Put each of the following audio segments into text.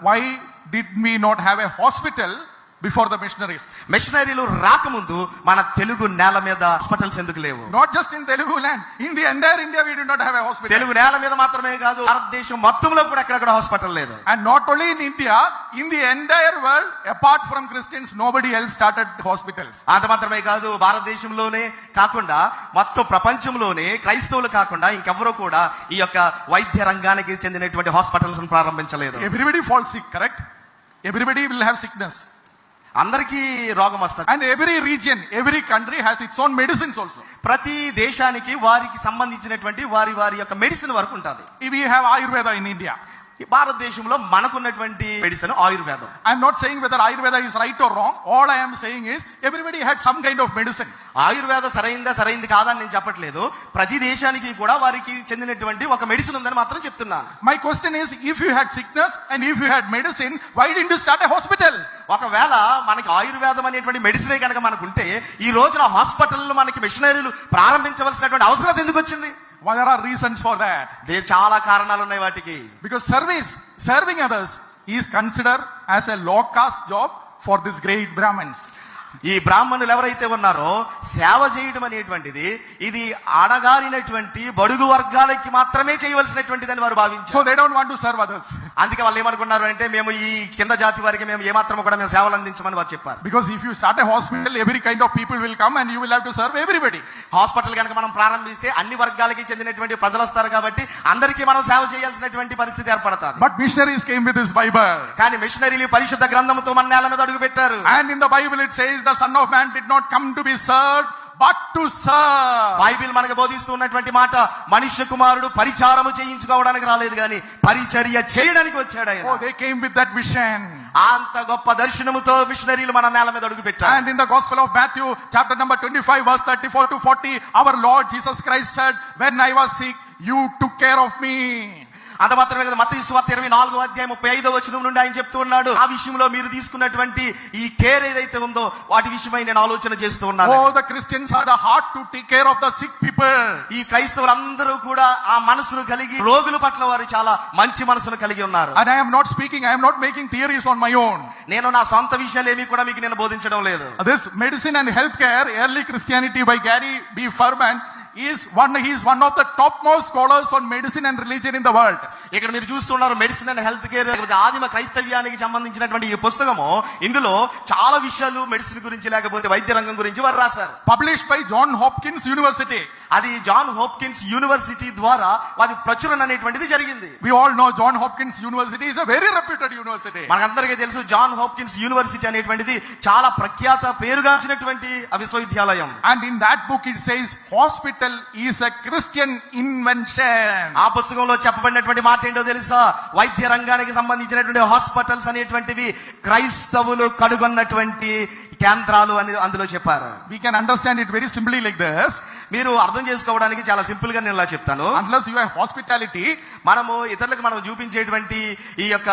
why did we not have a hospital before the missionaries? మిషనరీలు రాకముందు మన తెలుగు నేల మీద హాస్పిటల్స్ ఎందుకు లేవు Not just in Telugu land, in the entire India we did not have a hospital. Telugu నేల మీద మాత్రమే కాదు భారతదేశం మొత్తంలో కూడా ఎక్కడెక్కడ హాస్పిటల్ లేదు And not only in India, in the entire world, apart from Christians, nobody else started hospitals. అంత మాత్రమే కాదు భారతదేశంలోనే కాకుండా మొత్తం ప్రపంచంలోనే క్రైస్తవులు కాకుండా ఇంకెవరూ కూడా ఈ యొక్క వైద్య రంగానికి చెందినటువంటి హాస్పిటల్స్ ప్రారంభించలేదు Everybody falls sick, correct? Everybody will have sickness. అందరికీ రోగం వస్తుంది. And every region every country has its own medicine also ప్రతి దేశానికి వారికి సంబంధించినటువంటి వారి వారి యొక్క మెడిసిన్ వరకు ఉంటుంది. We have Ayurveda in India ఈ భారతదేశంలో మనకున్నటువంటి మెడిసిన్ ఆయుర్వేదం. I'm not saying whether Ayurveda is right or wrong all I'm saying is everybody had some kind of medicine Ayurveda సరైందా సరైంది కాదని నేను చెప్పట్లేదు. ప్రతి దేశానికి కూడా వారికి చెందినటువంటి ఒక మెడిసిన్ ఉందని మాత్రం చెప్తున్నా my question is if you had sickness and if you had medicine why did you start a hospital ఒకవేళ మనకి ఆయుర్వేదం అనేటువంటి మెడిసిన్ కనుక మనకు ఉంటే ఈ రోజున హాస్పిటల్లో మనకి మిషనరీలు ప్రారంభించవలసినటువంటి అవసరం ఎందుకు వచ్చింది? Well, there are reasons for that. దే- చాలా కారణాలు ఉన్నాయి వాటికి Because service, serving others, is considered as a low caste job for these great Brahmins. ఈ బ్రాహ్మణులు ఎవరైతే ఉన్నారో సేవ చేయడం అనేటువంటిది ఇది అణగారినటువంటి బడుగు వర్గాలకి మాత్రమే చేయవలసినటువంటిదని వారు భావించారు. అందుకే వాళ్ళు ఏమనుకున్నారు అంటే మేము ఈ కింద జాతి వారికి మేము ఏమాత్రం కూడా మేము సేవలు అందించమని వారు చెప్పారు if you start a hospital, every kind of people will come and you will have to serve everybody. Hospital కనుక మనం ప్రారంభిస్తే అన్ని వర్గాలకి చెందినటువంటి ప్రజలు వస్తారు కాబట్టి అందరికీ మనం సేవ చేయాల్సినటువంటి పరిస్థితి ఏర్పడుతుంది But missionaries came with this Bible. కానీ మిషనరీలు పరిశుద్ధ గ్రంథంతో మన నేల మీద అడుగు పెట్టారు And in the Bible it the Son of Man did not come to be served, but to serve. Bible మనకు బోధిస్తూ ఉన్నటువంటి మాట మనుష్య కుమారుడు పరిచారము చేయించుకోవడానికి రాలేదు కానీ పరిచర్య చేయడానికి వచ్చాడు ఆయన Oh, they came with that vision. అంత గొప్ప దర్శనముతో మిషనరీలు మన నేల మీద అడుగు పెట్టారు And in the Gospel of Matthew, chapter number 25, verse 34 to 40, our Lord Jesus Christ said, When I was sick, you took care of me. అంత మాత్రమే కదా మత స్వార్థ ఇరవై నాలుగో అధ్యాయం ముప్పై ఐదో వచనం నుండి ఆయన చెప్తూ ఉన్నాడు ఆ విషయంలో మీరు తీసుకున్నటువంటి ఈ కేర్ ఏదైతే ఉందో వాటి విషయమై నేను ఆలోచన చేస్తూ ఉన్నాను the Christians had a heart to take care of the sick people. ఈ క్రైస్తవులందరూ కూడా ఆ మనసును కలిగి రోగుల పట్ల వారు చాలా మంచి మనసును కలిగి ఉన్నారు And I am not speaking, I am not making theories on my own. నేను నా సొంత విషయాలు ఏమి కూడా మీకు నేను బోధించడం లేదు This medicine and healthcare, early Christianity by Gary B. Furman, is one, he is one of the topmost scholars on medicine and religion in the world. ఇక్కడ మీరు చూస్తున్నారు మెడిసిన్ అండ్ హెల్త్ కేర్ ఆదిమ క్రైస్తవ్యానికి సంబంధించినటువంటి ఈ పుస్తకము ఇందులో చాలా విషయాలు మెడిసిన్ గురించి లేకపోతే వైద్య రంగం గురించి వారు రాశారు Published by John Hopkins University. అది జాన్ హోప్కిన్స్ యూనివర్సిటీ ద్వారా వారి ప్రచురణ అనేటువంటిది జరిగింది We all know John Hopkins University is a very reputed university. మనకందరికీ తెలుసు జాన్ హోప్కిన్స్ యూనివర్సిటీ అనేటువంటిది చాలా ప్రఖ్యాత పేరుగాంచినటువంటి విశ్వవిద్యాలయం And in that book it says hospital is a Christian invention. ఆ పుస్తకంలో చెప్పబడినటువంటి మాట ఏంటో తెలుసా వైద్య రంగానికి సంబంధించినటువంటి హాస్పిటల్స్ అనేటువంటివి క్రైస్తవులు కనుగొన్నటువంటి కేంద్రాలు అని అందులో చెప్పారు We can understand it very simply like this. మీరు అర్థం చేసుకోవడానికి చాలా సింపుల్గా నేను ఇలా చెప్తాను you have hospitality, మనము ఇతరులకు మనం చూపించేటువంటి ఈ యొక్క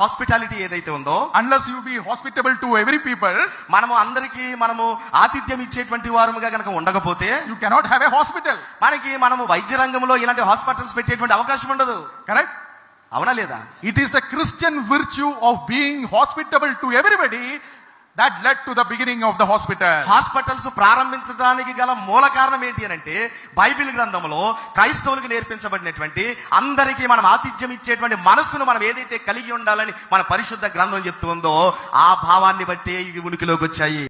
హాస్పిటాలిటీ ఏదైతే ఉందో unless you be hospitable to every people, మనము అందరికీ మనము ఆతిథ్యం ఇచ్చేటువంటి వారముగా కనుక ఉండకపోతే you cannot have a hospital. మనకి మనము వైద్య రంగంలో ఇలాంటి హాస్పిటల్స్ పెట్టేటువంటి అవకాశం ఉండదు Correct? అవునా లేదా It is the Christian virtue of being hospitable to everybody that led to the beginning of the hospital. Hospitals ప్రారంభించడానికి గల మూల కారణం ఏంటి అని అంటే బైబిల్ గ్రంథంలో క్రైస్తవులకు నేర్పించబడినటువంటి అందరికీ మనం ఆతిథ్యం ఇచ్చేటువంటి మనస్సును మనం ఏదైతే కలిగి ఉండాలని మన పరిశుద్ధ గ్రంథం చెప్తుందో ఆ భావాన్ని బట్టి ఇవి ఉనికిలోకి వచ్చాయి